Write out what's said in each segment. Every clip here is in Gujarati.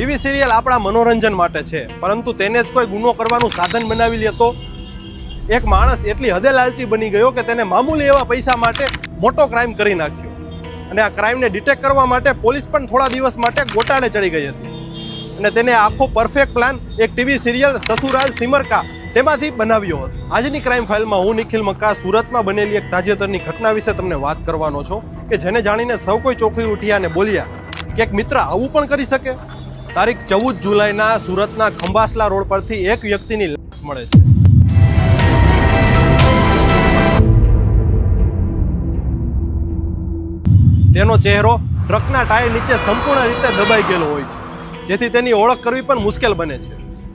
ટીવી સિરિયલ આપણા મનોરંજન માટે છે. પરંતુ તેને જ કોઈ ગુનો કરવાનું સાધન બનાવી લે તો એક માણસ એટલી હદે લાલચી બની ગયો કે તેને મામૂલી એવા પૈસા માટે મોટો ક્રાઇમ કરી નાખ્યો. અને આ ક્રાઇમને ડિટેક્ટ કરવા માટે પોલીસ પણ થોડા દિવસ માટે ગોટાળે ચડી ગઈ હતી. અને તેને આખો પરફેક્ટ પ્લાન એક ટીવી સિરિયલ સસુરાલ સિમરકા તેમાંથી બનાવ્યો હતો. આજની ક્રાઇમ ફાઇલમાં હું નિખિલ મક્કા સુરતમાં બનેલી એક તાજેતરની ઘટના વિશે તમને વાત કરવાનો છું કે જેને જાણીને સૌ કોઈ ચોખ્ખી ઉઠ્યા અને બોલ્યા કે એક મિત્ર આવું પણ કરી શકે? તારીખ ચૌદ જુલાઈના સુરતના ખંભાસલા રોડ પરથી એક વ્યક્તિની લાશ મળે છે. તેનો ચહેરો ટ્રકના ટાયર નીચે સંપૂર્ણ રીતે દબાઈ ગયેલો હોય છે. જેથી તેની ઓળખ કરવી પણ મુશ્કેલ બને છે.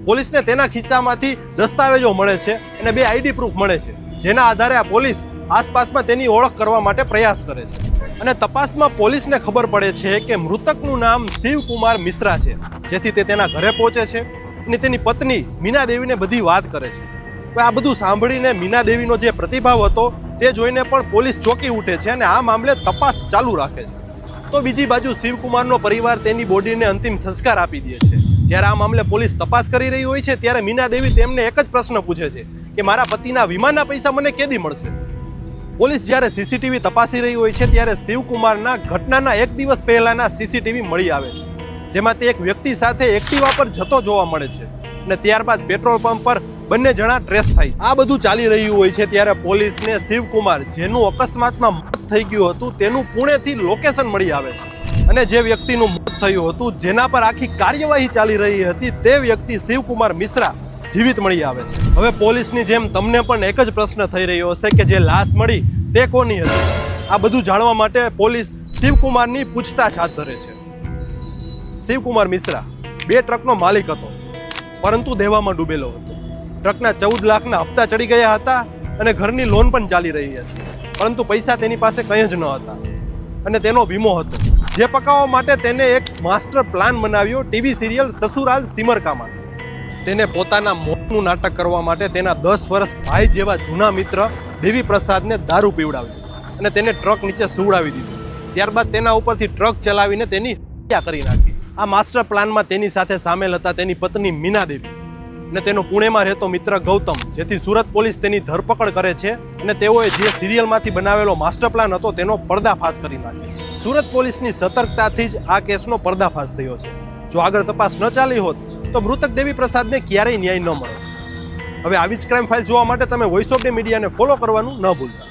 પોલીસને તેના ખિસ્સામાંથી દસ્તાવેજો મળે છે અને બે આઈડી પ્રૂફ મળે છે, જેના આધારે આ પોલીસ આસપાસમાં તેની ઓળખ કરવા માટે પ્રયાસ કરે છે. અને તપાસમાં પોલીસને ખબર પડે છે કે મૃતકનું નામ શિવકુમાર મિશ્રા છે, જેથી તે તેના ઘરે પહોંચે છે અને તેની પત્ની મીના દેવીને બધી વાત કરે છે. આ બધું સાંભળીને મીના દેવીનો જે પ્રતિભાવ હતો તે જોઈને પણ પોલીસ ચોંકી ઉઠે છે અને આ મામલે તપાસ ચાલુ રાખે છે. તો બીજી બાજુ શિવકુમારનો પરિવાર તેની બોડીને અંતિમ સંસ્કાર આપી દે છે. જ્યારે આ મામલે પોલીસ તપાસ કરી રહી હોય છે, ત્યારે મીના દેવી તેમને એક જ પ્રશ્ન પૂછે છે કે, મારા પતિના વીમાના પૈસા મને કેદી મળશે? પોલીસ જ્યારે સીસીટીવી તપાસી રહી હોય છે, ત્યારે શિવકુમારના ઘટનાના એક દિવસ પહેલાના સીસીટીવી મળી આવે છે, જેમાં તે એક વ્યક્તિ સાથે એક્ટિવા પર જતો જોવા મળે છે અને ત્યારબાદ પેટ્રોલ પંપ પર બંને જણા ટ્રેસ થાય આ બધું ચાલી રહ્યું હોય છે, ત્યારે પોલીસને શિવકુમાર, જેનું અકસ્માતમાં મોત થઈ ગયું હતું, તેનું પુણેથી લોકેશન મળી આવે છે. અને જે વ્યક્તિનું મોત થયું હતું, જેના પર આખી કાર્યવાહી ચાલી રહી હતી, તે વ્યક્તિ શિવકુમાર મિશ્રા જીવિત મળી આવે છે. હવે પોલીસની જેમ તમને પણ એક જ પ્રશ્ન થઈ રહ્યો હશે કે જે લાશ મળી તે કોની હતી? આ બધું જાણવા માટે પોલીસ શિવકુમારની પૂછતાછ હાથ ધરે છે. શિવકુમાર મિશ્રા બે ટ્રકનો માલિક હતો, પરંતુ દેવામાં ડૂબેલો હતો. ટ્રકના ચૌદ લાખના હપ્તા ચડી ગયા હતા અને ઘરની લોન પણ ચાલી રહી હતી, પરંતુ પૈસા તેની પાસે કંઈ જ ન હતા. અને તેનો વીમો હતો. જે પકાવવા માટે તેને એક માસ્ટર પ્લાન બનાવ્યો ટીવી સિરિયલ સસુરાલ સિમરકામાં. તેને પોતાના મોતનું નાટક કરવા માટે તેના દસ વર્ષ ભાઈ જેવા જૂના મિત્ર દેવી પ્રસાદને દારૂ પીવડાવ્યું અને તેને ટ્રક નીચે સુવડાવી દીધું. ત્યારબાદ તેના ઉપરથી ટ્રક ચલાવીને તેની હત્યા કરી નાખી. આ માસ્ટર પ્લાનમાં તેની સાથે સામેલ હતા તેની પત્ની મીના દેવી અને તેનો પુણેમાં રહેતો મિત્ર ગૌતમ, જેથી સુરત પોલીસ તેની ધરપકડ કરે છે અને તેઓએ જે સિરિયલમાંથી બનાવેલો માસ્ટર પ્લાન હતો તેનો પર્દાફાશ કરી નાખ્યો છે. સુરત પોલીસની સતર્કતાથી જ આ કેસનો પર્દાફાશ થયો છે. જો આગળ તપાસ ન ચાલી હોત તો મૃતક દેવી પ્રસાદને ક્યારેય ન્યાય ન મળે. હવે આવી જ ક્રાઇમ ફાઇલ જોવા માટે તમે વોઇસ ઓફ મીડિયાને ફોલો કરવાનું ન ભૂલતા.